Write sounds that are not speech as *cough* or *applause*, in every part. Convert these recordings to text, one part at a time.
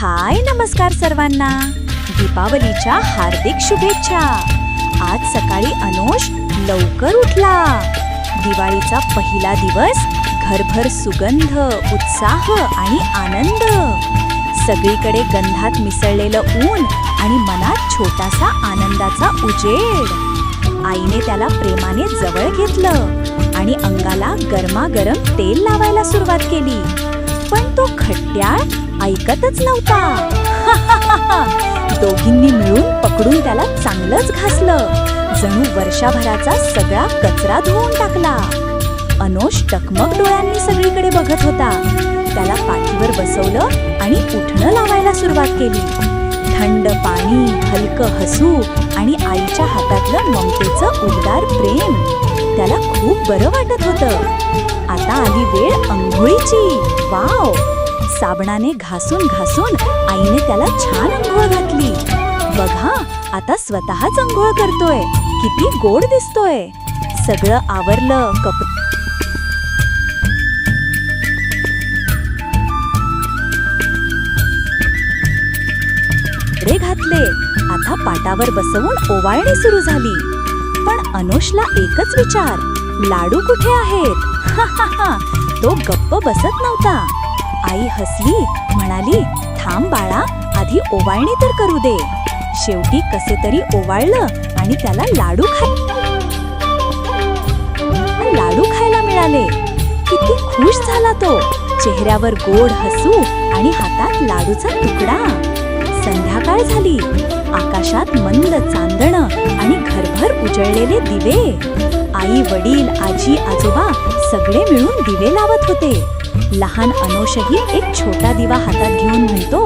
हाय नमस्कार सर्वांना. दीपावलीच्या हार्दिक शुभेच्छा. आज सकाळी अनुष लवकर उठला. दिवाळीचा पहिला दिवस घरभर सुगंध उत्साह आणि आनंद. सगळीकडे गंधात मिसळलेलं ऊन आणि मनात छोटासा आनंदाचा उजेड. आईने त्याला प्रेमाने जवळ घेतलं आणि अंगाला गरमागरम तेल लावायला सुरुवात केली. पण तो खट्याळ ऐकतच नव्हता. *laughs* दोघींनी मिळून पकडून त्याला चांगलंच घासलं. जणू वर्षाभराचा सगळा कचरा धुवून टाकला. अनोश टकमक डोळ्यांनी सगळीकडे बघत होता. त्याला पाठीवर बसवलं आणि उठणं लावायला सुरुवात केली. थंड पाणी हलकं हसू आणि आईच्या हातातलं ममतेचं उबदार प्रेम. त्याला खूप बरं वाटत होतं. आता आली वेळ अंघोळीची वाव! साबणाने घासून घासून आईने त्याला छान अंघोळ घातली. बघा आता स्वतःच अंघोळ करतोय. किती गोड दिसतोय. सगळं आवरलं कप घातले. आता पाटावर बसवून ओवाळणी सुरू झाली. पण अनुषला एकच विचार लाडू कुठे आहेत? *laughs* तो गप्प बसत नव्हता. आई हसली म्हणाली थांब बाळा आधी ओवाळणी तर करू दे. शेवटी कसे तरी ओवाळलं आणि त्याला लाडू खा लाडू खायला मिळाले. किती खुश झाला तो. चेहऱ्यावर गोड हसू आणि हातात लाडूचा तुकडा. संध्याकाळ झाली. आकाशात मंद चांदणं आणि घरभर उजळलेले दिवे. आई वडील आजी आजोबा सगळे मिळून दिवे लावत होते. लहान अनोशही एक छोटा दिवा हातात घेऊन म्हणतो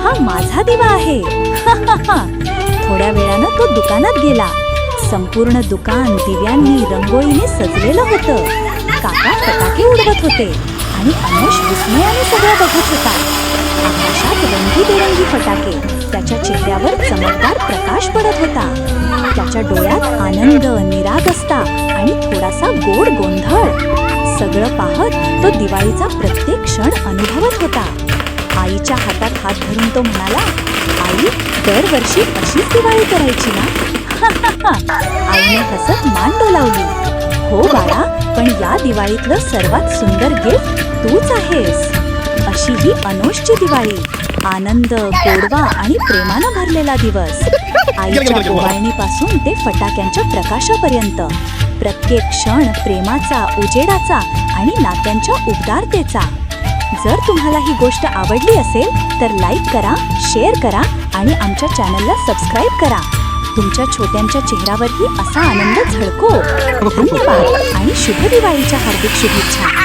हा माझा दिवा आहे. *laughs* थोड्या वेळानं तो दुकानात गेला. संपूर्ण दुकान दिव्यांनी रंगोळीने सजलेलं होतं. काका फटाके उडवत होते आणि अनुष विस्मयाने सगळं बघत होता. आकाशात रंगीबेरंगी फटाके त्याच्या चेहऱ्यावर चमकदार प्रकाश पडत होता. त्याच्या डोळ्यात आनंद निरागसता आणि थोडासा गोड गोंधळ. सगळं पाहत तो दिवाळीचा प्रत्येक क्षण अनुभवत होता. आईच्या हातात हात धरून तो म्हणाला आई दरवर्षी अशीच दिवाळी करायची ना? *laughs* आईने हसत मान डोलावली. हो बाळा पण या दिवाळीतलं सर्वात सुंदर गिफ्ट तूच आहेस. अशी ही अनोशची दिवाळी. आनंद गोडवा आणि प्रेमानं भरलेला दिवस. आईच्या गोवाळणीपासून ते फटाक्यांच्या प्रकाशापर्यंत. प्रत्येक क्षण प्रेमाचा उजेडाचा आणि नात्यांच्या उबदारतेचा. जर तुम्हाला ही गोष्ट आवडली असेल तर लाईक करा शेअर करा आणि आमच्या चॅनलला सबस्क्राईब करा. तुमच्या छोट्यांच्या चेहऱ्यावरही असा आनंद झळको. धन्यवाद आणि शुभ दिवाळीच्या हार्दिक शुभेच्छा.